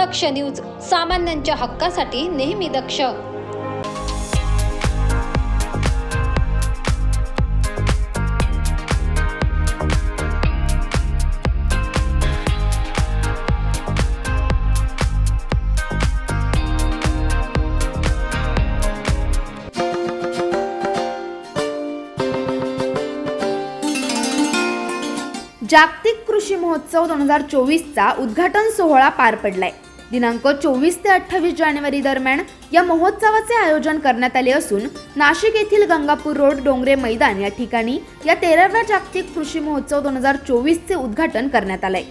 दक्ष news सामान्यांच्या हक्कासाठी नेहमी दक्ष. जागतिक कृषी महोत्सव दोन हजार चोवीसचा उद्घाटन सोहळा पार पडलाय. दिनांक चोवीस ते अठ्ठावीस जानेवारी दरम्यान या महोत्सवाचे आयोजन करण्यात आले असून नाशिक येथील गंगापूर रोड डोंगरे मैदान या ठिकाणी या तेराव्या जागतिक कृषी महोत्सव दोन हजार चोवीसचे उद्घाटन करण्यात आलंय.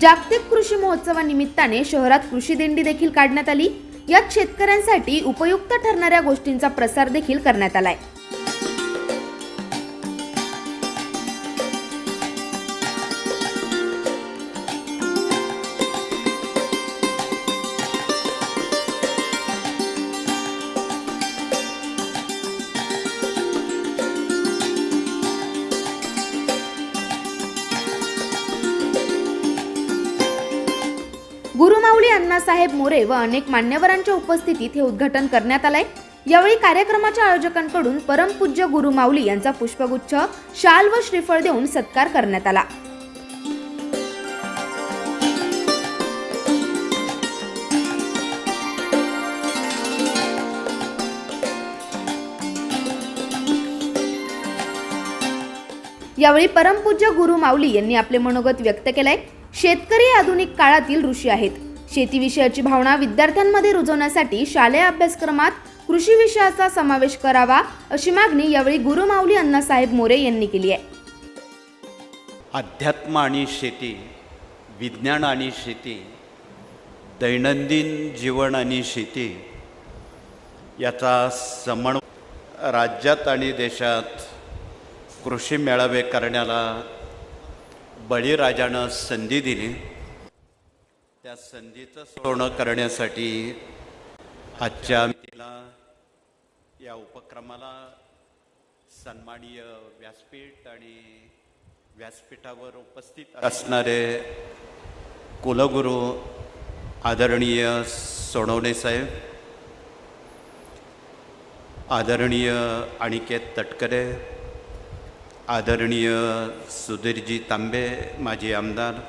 जागतिक कृषी महोत्सवानिमित्ताने शहरात कृषी दिंडी देखील काढण्यात आली. यात शेतकऱ्यांसाठी उपयुक्त ठरणाऱ्या गोष्टींचा प्रसार देखील करण्यात आलाय. बाळासाहेब मोरे व अनेक मान्यवरांच्या उपस्थितीत हे उद्घाटन करण्यात आलंय. यावेळी कार्यक्रमाच्या आयोजकांकडून परमपूज्य गुरुमाऊली यांचा पुष्पगुच्छ शाल व श्रीफळ देऊन सत्कार करण्यात आला. यावेळी परमपूज्य गुरु माऊली यांनी आपले मनोगत व्यक्त केलंय. शेतकरी आधुनिक काळातील ऋषी आहेत. शेतीविषयाची भावना विद्यार्थ्यांमध्ये रुजवण्यासाठी शालेय अभ्यासक्रमात कृषी विषयाचा समावेश करावा अशी मागणी यावेळी गुरु माऊली अण्णासाहेब मोरे यांनी केली आहे. अध्यात्म आणि शेती विज्ञान आणि शेती दैनंदिन जीवन आणि शेती याचा समन्वय राज्यात आणि देशात कृषी मेळावे करण्याला बळीराजानं संधी दिली. त्या संधीचं सोनं करण्यासाठी आजच्या तिला या उपक्रमाला सन्माननीय व्यासपीठ आणि व्यासपीठावर उपस्थित असणारे कुलगुरू आदरणीय सोनवणे साहेब आदरणीय अनिकेत तटकरे आदरणीय सुधीरजी तांबे माजी आमदार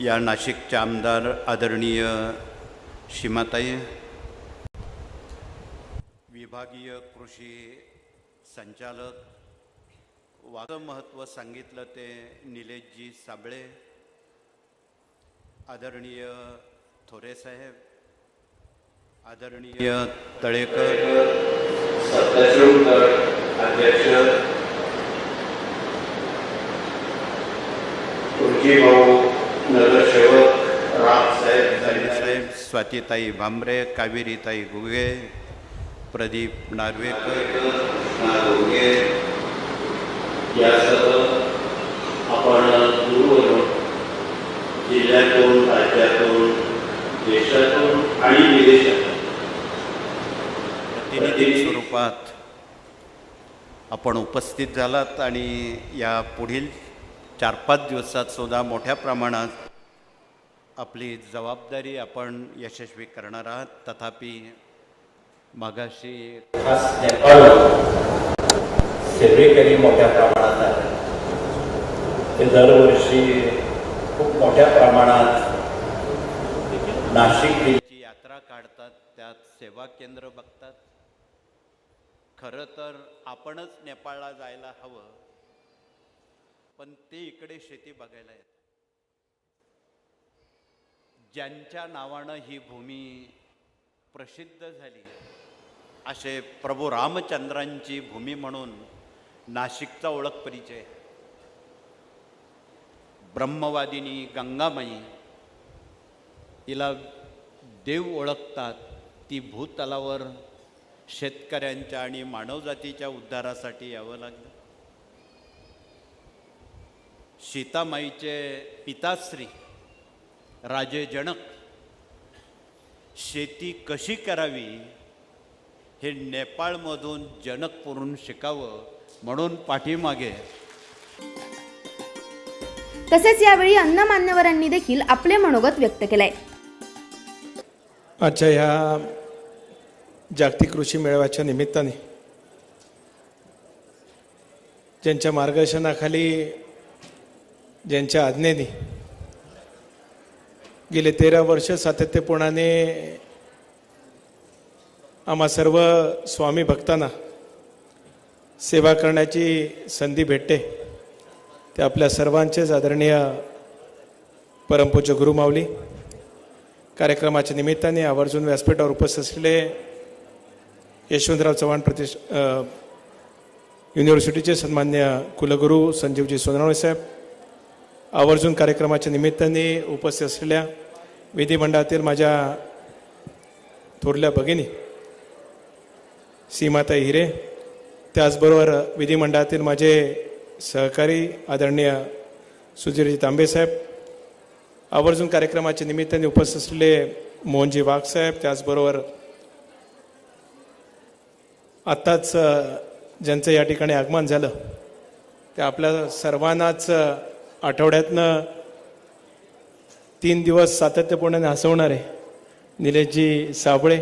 या नाशिकचे आमदार आदरणीय सीमाताई विभागीय कृषी संचालक वाचं महत्त्व सांगितलं ते निलेशजी साबळे आदरणीय थोरे साहेब आदरणीय तळेकर अध्यक्ष भाऊ नगरसेवक रामसाहेब स्वातीताई भांबरे कावेरीताई गुगे प्रदीप नार्वेकर यासह आपण दूरवरून जिल्ह्यातून राज्यातून देशातून आणि विदेशातून प्रतिनिधी स्वरूपात आपण उपस्थित झालात आणि या पुढील चार पाच दिवसात सुद्धा मोठ्या प्रमाणात आपली जबाबदारी आपण यशस्वी करणार आहात. तथापि मागाशी खास नेपाळ सेवेकरी मोठ्या प्रमाणात ते दरवर्षी खूप मोठ्या प्रमाणात नाशिक यात्रा काढतात त्यात सेवा केंद्र बघतात. खरं तर आपणच नेपाळला जायला हवं. पण ते इकडे शेती बघायला येतात ज्यांच्या नावानं ही भूमी प्रसिद्ध झाली असे प्रभू रामचंद्रांची भूमी म्हणून नाशिकचा ओळख परिचय. ब्रह्मवादिनी गंगामाई हिला देव ओळखतात ती भूतलावर शेतकऱ्यांच्या आणि मानवजातीच्या उद्धारासाठी यावं लागलं. सीतामाईचे पिताश्री राजे जनक शेती कशी करावी हे नेपाळमधून जनकपुरून शिकावं म्हणून पाठीमागे. तसेच यावेळी अन्न मान्यवरांनी देखील आपले मनोगत व्यक्त केलंय. आजच्या ह्या जागतिक कृषी मेळाव्याच्या निमित्ताने ज्यांच्या मार्गदर्शनाखाली ज्यांच्या आज्ञेने गेले तेरा वर्ष सातत्यपूर्णाने आम्हा सर्व स्वामी भक्तांना सेवा करण्याची संधी भेटते ते आपल्या सर्वांचेच आदरणीय परमपूज्य गुरुमावली कार्यक्रमाच्या निमित्ताने आवर्जून व्यासपीठावर उपस्थित असलेले यशवंतराव चव्हाण प्रतिष्ठ युनिव्हर्सिटीचे सन्मान्य कुलगुरू संजीवजी सोनवणे साहेब आवर्जून कार्यक्रमाच्या निमित्ताने उपस्थित असलेल्या विधिमंडळातील माझ्या थोरल्या भगिनी सीमाता हिरे त्याचबरोबर विधिमंडळातील माझे सहकारी आदरणीय सुधीरजी तांबेसाहेब आवर्जून कार्यक्रमाच्या निमित्ताने उपस्थित असलेले मोहनजी वाघसाहेब त्याचबरोबर आत्ताच ज्यांचं या ठिकाणी आगमन झालं ते आपल्या सर्वांनाच आठवड्यातनं तीन दिवस सातत्यपूर्णाने हसवणारे निलेशजी साबळे.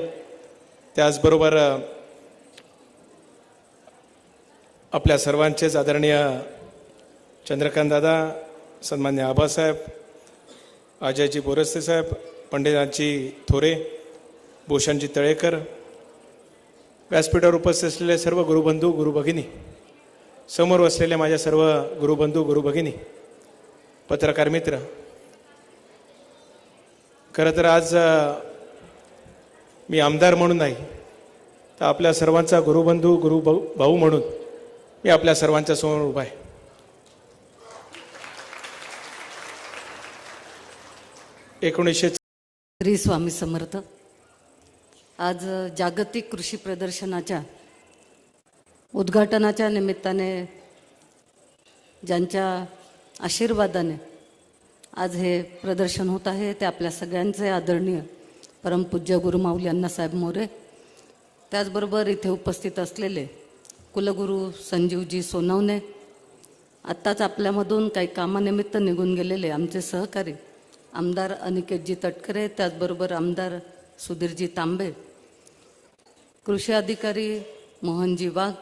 त्याचबरोबर आपल्या सर्वांचेच आदरणीय चंद्रकांत दादा सन्मान्य आबासाहेब अजयजी बोरस्ते साहेब पंडितांची थोरे भूषणजी तळेकर व्यासपीठावर उपस्थित असलेले सर्व गुरुबंधू गुरुभगिनी समोर असलेल्या माझ्या सर्व गुरुबंधू गुरुभगिनी पत्रकार मित्र खरं तर आज मी आमदार म्हणून नाही तर आपल्या सर्वांचा गुरुबंधू गुरु भाऊ भाऊ म्हणून मी आपल्या सर्वांच्या समोर उभा आहे. एकोणीसशे श्री स्वामी समर्थ. आज जागतिक कृषी प्रदर्शनाच्या उद्घाटनाच्या निमित्ताने ज्यांच्या आशीर्वादाने आज हे प्रदर्शन होत आहे. ते आपल्या सगळ्यांचे आदरणीय परमपूज्य गुरुमाऊली अण्णासाहेब मोरे त्याचबरोबर इथे उपस्थित असलेले कुलगुरू संजीवजी सोनवणे आत्ताच आपल्यामधून काही कामानिमित्त निघून गेलेले आमचे सहकारी आमदार अनिकेतजी तटकरे त्याचबरोबर आमदार सुधीरजी तांबे कृषी अधिकारी मोहनजी वाघ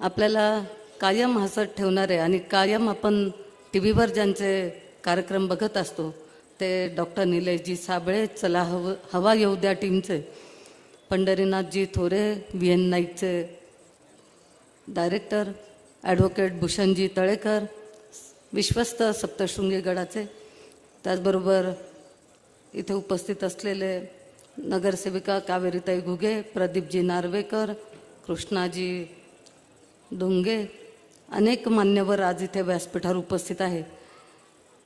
आपल्याला कायम हसत ठेवणारे आणि कायम आपण टी व्हीवर ज्यांचे कार्यक्रम बघत असतो ते डॉक्टर निलेशजी साबळे चला हव हवा येऊ द्या टीमचे. पंढरीनाथजी थोरे व्ही एन नाईकचे डायरेक्टर ॲडव्होकेट भूषणजी तळेकर विश्वस्त सप्तशृंगी गडाचे. त्याचबरोबर इथे उपस्थित असलेले नगरसेविका कावेरीताई घुगे प्रदीपजी नार्वेकर कृष्णाजी डोंगे अनेक मान्यवर आज इथे व्यासपीठावर उपस्थित आहे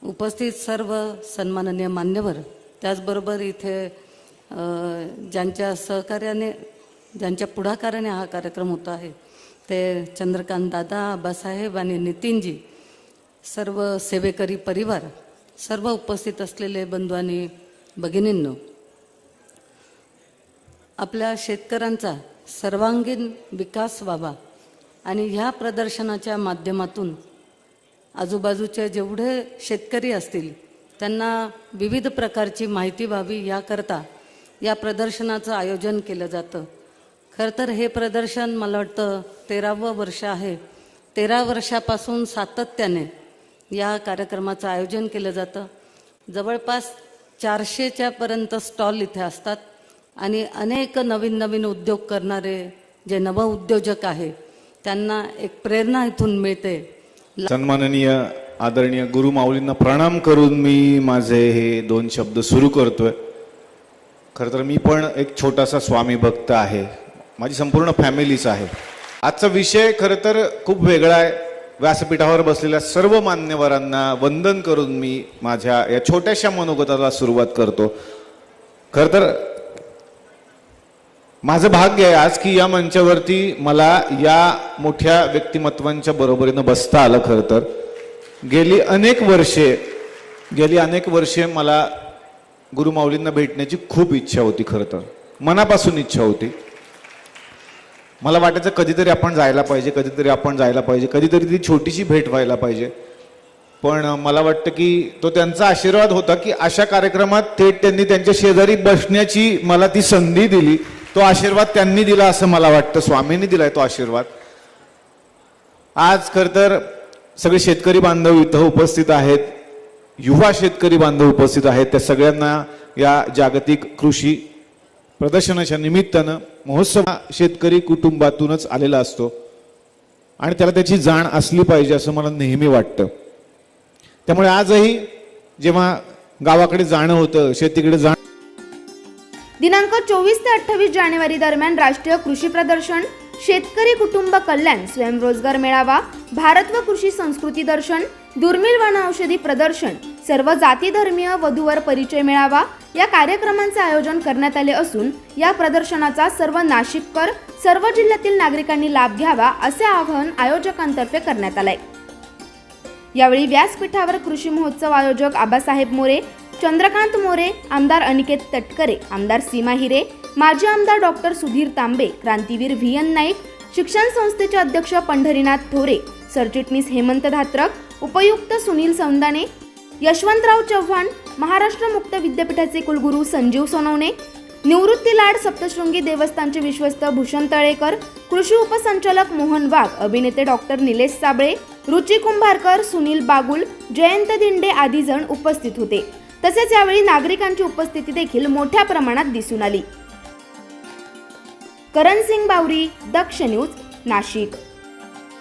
उपस्थित सर्व सन्माननीय मान्यवर त्याचबरोबर इथे ज्यांच्या सहकार्याने ज्यांच्या पुढाकाराने हा कार्यक्रम होतो आहे ते चंद्रकांत दादा आबासाहेब आणि नितीनजी सर्व सेवेकरी परिवार सर्व उपस्थित असलेले बंधू आणि भगिनींनो आपल्या शेतकऱ्यांचा सर्वांगीण विकास व्हावा. आणि ह्या प्रदर्शनाच्या माध्यमातून आजूबाजूचे जेवढे शेतकरी असतील त्यांना विविध प्रकारची माहिती व्हावी याकरता या प्रदर्शनाचं आयोजन केलं जातं. खरं तर हे प्रदर्शन मला वाटतं तेरावं वर्ष आहे. तेरा वर्षापासून सातत्याने या कार्यक्रमाचं आयोजन केलं जातं. जवळपास चारशेच्या पर्यंत स्टॉल इथे असतात आणि अनेक नवीन नवीन उद्योग करणारे जे नवउद्योजक आहे त्यांना एक प्रेरणा इथून मिळते. सन्माननीय आदरणीय गुरु माऊलींना प्रणाम करून मी माझे हे दोन शब्द सुरू करतोय. खरं तर मी पण एक छोटासा स्वामी भक्त आहे. माझी संपूर्ण फॅमिलीच आहे. आजचा विषय खरं तर खूप वेगळा आहे. व्यासपीठावर बसलेल्या सर्व मान्यवरांना वंदन करून मी माझ्या या छोट्याशा मनोगताला सुरुवात करतो. खरं तर माझं भाग्य आहे आज की या मंचावरती मला या मोठ्या व्यक्तिमत्वांच्या बरोबरीनं बसता आलं खरं तर. गेली अनेक वर्षे गेली अनेक वर्षे मला गुरुमाऊलींना भेटण्याची खूप इच्छा होती खरं तर. मनापासून इच्छा होती. मला वाटायचं कधीतरी आपण जायला पाहिजे कधीतरी आपण जायला पाहिजे कधीतरी ती छोटीशी भेट व्हायला पाहिजे. पण मला वाटतं की तो त्यांचा आशीर्वाद होता की अशा कार्यक्रमात थेट त्यांनी त्यांच्या शेजारी बसण्याची मला ती संधी दिली. तो आशीर्वाद त्यांनी दिला असं मला वाटतं स्वामींनी दिलाय तो आशीर्वाद. आज खर तर सगळे शेतकरी बांधव इथं उपस्थित आहेत युवा शेतकरी बांधव उपस्थित आहेत त्या सगळ्यांना या जागतिक कृषी प्रदर्शनाच्या निमित्तानं महोत्सव हा शेतकरी कुटुंबातूनच आलेला असतो. आणि त्याला त्याची जाण असली पाहिजे असं मला नेहमी वाटतं. त्यामुळे आजही जेव्हा गावाकडे जाणं होतं शेतीकडे जाणं दिनांक चोवीस ते अठ्ठावीस जानेवारी दरम्यान राष्ट्रीय कृषी प्रदर्शन शेतकरी कुटुंब कल्याण स्वयंरोजगार मेळावा भारत व कृषी संस्कृती दर्शन दुर्मिळ वन औषधी प्रदर्शन सर्व जाती धर्मीय वधूवर परिचय मेळावा या कार्यक्रमांचे आयोजन करण्यात आले असून या प्रदर्शनाचा सर्व नाशिककर सर्व जिल्ह्यातील नागरिकांनी लाभ घ्यावा असे आवाहन आयोजकांतर्फे करण्यात आले यावेळी व्यासपीठावर कृषी महोत्सव आयोजक आबासाहेब मोरे चंद्रकांत मोरे आमदार अनिकेत तटकरे आमदार सीमा हिरे माजी आमदार doctor Sudhir Tambe Krantiveer V N Naik शिक्षण संस्थेचे अध्यक्ष पंढरीनाथ थोरे सरचिटणीस हेमंत धात्रक उपयुक्त सुनील सौंदाने यशवंतराव चव्हाण महाराष्ट्र मुक्त विद्यापीठाचे कुलगुरू संजीव सोनवणे निवृत्ती लाड सप्तशृंगी देवस्थानचे विश्वस्त भूषण तळेकर कृषी उपसंचालक मोहन वाघ अभिनेते डॉक्टर निलेश साबळे रुची कुंभारकर सुनील बागुल जयंत दिंडे आदी जण उपस्थित होते. तसेच यावेळी नागरिकांची उपस्थिती देखील मोठ्या प्रमाणात दिसून आली. करण सिंग बावरी दक्ष न्यूज नाशिक.